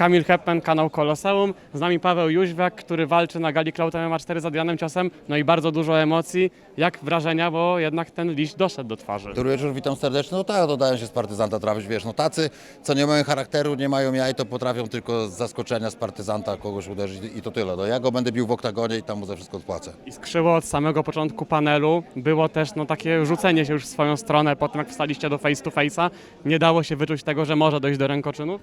Kamil Hepman, kanał Koloseum. Z nami Paweł Jóźwiak, który walczy na gali Cloud MMA 4 z Adrianem Ciosem. No i bardzo dużo emocji. Jak wrażenia, bo jednak ten liść doszedł do twarzy. Dobry wieczór, witam serdecznie. No tak, dodają się z partyzanta trafić, wiesz, no tacy, co nie mają charakteru, nie mają jaj, to potrafią tylko z zaskoczenia z partyzanta kogoś uderzyć i to tyle. No ja go będę bił w oktagonie i tam mu za wszystko odpłacę. I skrzyło od samego początku panelu. Było też no, takie rzucenie się już w swoją stronę po tym, jak wstaliście do face to face'a. Nie dało się wyczuć tego, że może dojść do rękoczynów.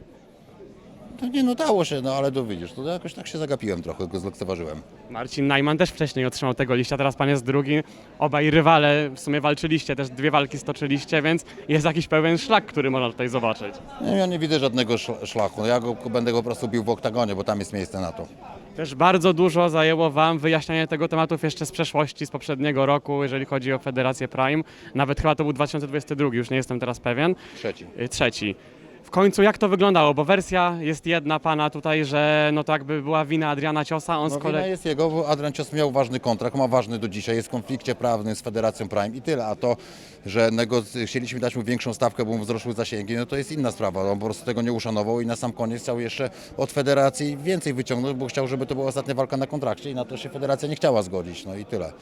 No nie, no dało się, no ale tu widzisz, to jakoś tak się zagapiłem trochę, go zlekceważyłem. Marcin Najman też wcześniej otrzymał tego liścia, teraz pan jest drugi. Obaj rywale w sumie walczyliście, też dwie walki stoczyliście, więc jest jakiś pewien szlak, który można tutaj zobaczyć. Nie, ja nie widzę żadnego szl- szlaku, no ja go będę go po prostu bił w oktagonie, bo tam jest miejsce na to. Też bardzo dużo zajęło Wam wyjaśnianie tego tematów jeszcze z przeszłości, z poprzedniego roku, jeżeli chodzi o Federację Prime. Nawet chyba to był 2022, już nie jestem teraz pewien. Trzeci. Y, Trzeci. W końcu jak to wyglądało? Bo wersja jest jedna pana tutaj, że no to jakby była wina Adriana Ciosa, on No z kolei... wina jest jego, bo Adrian Cios miał ważny kontrakt, ma ważny do dzisiaj, jest w konflikcie prawnym z Federacją Prime i tyle, a to, że negoc- chcieliśmy dać mu większą stawkę, bo mu wzrosły zasięgi, no to jest inna sprawa, on po prostu tego nie uszanował i na sam koniec chciał jeszcze od Federacji więcej wyciągnąć, bo chciał, żeby to była ostatnia walka na kontrakcie i na to się Federacja nie chciała zgodzić, no i tyle.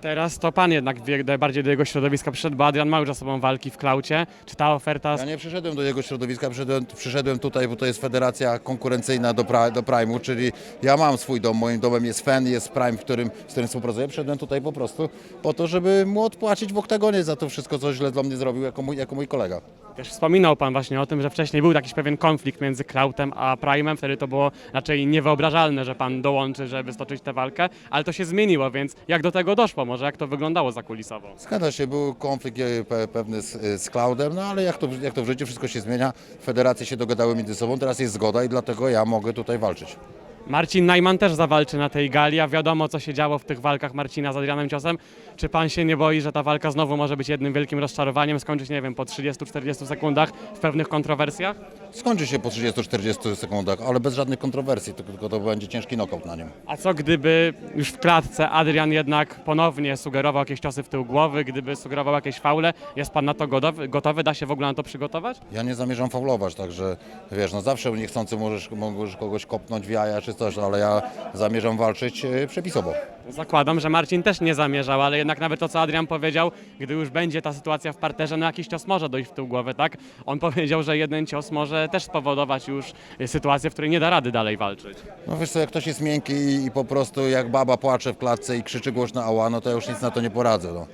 Teraz to pan jednak wie, do- bardziej do jego środowiska przyszedł, bo Adrian ma już za sobą walki w klaucie. Czy ta oferta... Ja nie przyszedłem do jego środowiska, przyszedłem, przyszedłem tutaj, bo to jest federacja konkurencyjna do, pra, do Prime'u, czyli ja mam swój dom, moim domem jest FEN, jest Prime, w którym, z którym współpracuję. Przyszedłem tutaj po prostu po to, żeby mu odpłacić w oktagonie za to wszystko, co źle dla mnie zrobił jako mój, jako mój kolega. Też wspominał Pan właśnie o tym, że wcześniej był jakiś pewien konflikt między Krautem a Prime'em, wtedy to było raczej niewyobrażalne, że Pan dołączy, żeby stoczyć tę walkę, ale to się zmieniło, więc jak do tego doszło, może jak to wyglądało zakulisowo? Zgadza się, był konflikt e, pe, pewny z, z Cloudem, no ale jak to, jak to w życiu, wszystko się zmienia. Federacje się dogadały między sobą, teraz jest zgoda i dlatego ja mogę tutaj walczyć. Marcin Najman też zawalczy na tej gali, a wiadomo co się działo w tych walkach Marcina z Adrianem Ciosem. Czy Pan się nie boi, że ta walka znowu może być jednym wielkim rozczarowaniem, skończyć, nie wiem, po 30-40 sekundach w pewnych kontrowersjach? Skończy się po 30-40 sekundach, ale bez żadnych kontrowersji, tylko, to będzie ciężki knockout na nim. A co gdyby już w klatce Adrian jednak ponownie sugerował jakieś ciosy w tył głowy, gdyby sugerował jakieś faule? Jest Pan na to gotowy? gotowy? Da się w ogóle na to przygotować? Ja nie zamierzam faulować, także wiesz, no zawsze niechcący możesz, możesz kogoś kopnąć w jaja czy coś, ale ja zamierzam walczyć e, przepisowo. Zakładam, że Marcin też nie zamierzał, ale jednak nawet to, co Adrian powiedział, gdy już będzie ta sytuacja w parterze, no jakiś cios może dojść w tył głowy, tak? On powiedział, że jeden cios może też spowodować już sytuację, w której nie da rady dalej walczyć. No wiesz co, jak ktoś jest miękki i, po prostu jak baba płacze w klatce i krzyczy głośno ała, no to ja już nic na to nie poradzę. No.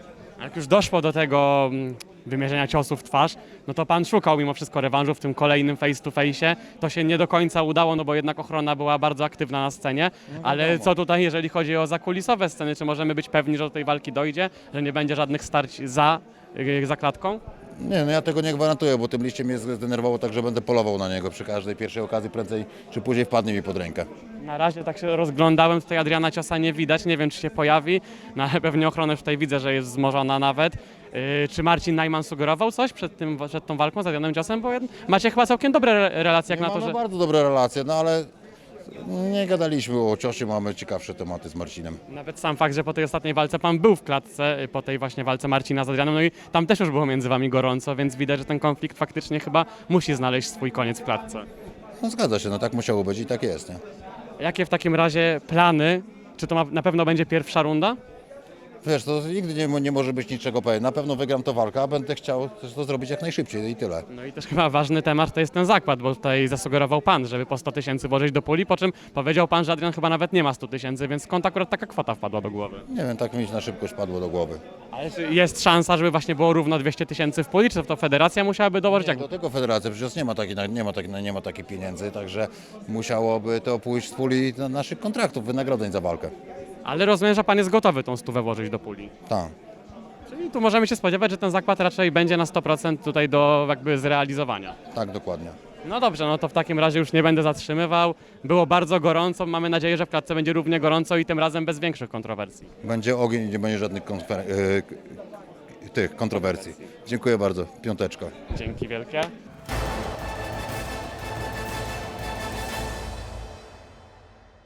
Jak już doszło do tego mm, wymierzenia ciosów w twarz, no to pan szukał mimo wszystko rewanżu w tym kolejnym face to face. To się nie do końca udało, no bo jednak ochrona była bardzo aktywna na scenie. Ale co tutaj, jeżeli chodzi o zakulisowe sceny, czy możemy być pewni, że do tej walki dojdzie, że nie będzie żadnych starć za, y, za klatką? Nie, no ja tego nie gwarantuję, bo tym liściem mnie zdenerwowało tak, że będę polował na niego przy każdej pierwszej okazji, prędzej czy później wpadnie mi pod rękę. Na razie tak się rozglądałem, tutaj Adriana Ciosa nie widać, nie wiem czy się pojawi, no ale pewnie ochronę tutaj widzę, że jest wzmożona nawet. Yy, czy Marcin Najman sugerował coś przed, tym, przed tą walką z Adrianem Ciosem? Bo macie chyba całkiem dobre re- relacje jak na to, Mamy że... bardzo dobre relacje, no ale nie gadaliśmy o ciosie, mamy ciekawsze tematy z Marcinem. Nawet sam fakt, że po tej ostatniej walce pan był w klatce, y, po tej właśnie walce Marcina z Adrianem, no i tam też już było między wami gorąco, więc widać, że ten konflikt faktycznie chyba musi znaleźć swój koniec w klatce. No zgadza się, no tak musiało być i tak jest, nie? Jakie w takim razie plany? Czy to ma, na pewno będzie pierwsza runda? Wiesz, to nigdy nie, nie może być niczego pewien. Na pewno wygram to walkę, a będę chciał też to zrobić jak najszybciej i tyle. No i też chyba ważny temat to jest ten zakład, bo tutaj zasugerował pan, żeby po 100 tysięcy włożyć do puli, po czym powiedział pan, że Adrian chyba nawet nie ma 100 tysięcy, więc skąd akurat taka kwota wpadła do głowy? Nie wiem, tak mi na szybkość padło do głowy. Ale czy jest szansa, żeby właśnie było równo 200 tysięcy w puli, czy to federacja musiałaby dołożyć? Jak... Do tego federacja przecież nie ma, takiej, nie, ma takiej, nie ma takich pieniędzy, także musiałoby to pójść z puli na naszych kontraktów, wynagrodzeń za walkę. Ale rozumiem, że pan jest gotowy tą stówę włożyć do puli. Tak. Czyli tu możemy się spodziewać, że ten zakład raczej będzie na 100% tutaj do jakby zrealizowania. Tak, dokładnie. No dobrze, no to w takim razie już nie będę zatrzymywał. Było bardzo gorąco, mamy nadzieję, że w klatce będzie równie gorąco i tym razem bez większych kontrowersji. Będzie ogień i nie będzie żadnych konfer- e, tych kontrowersji. Dziękuję bardzo. Piąteczka. Dzięki wielkie.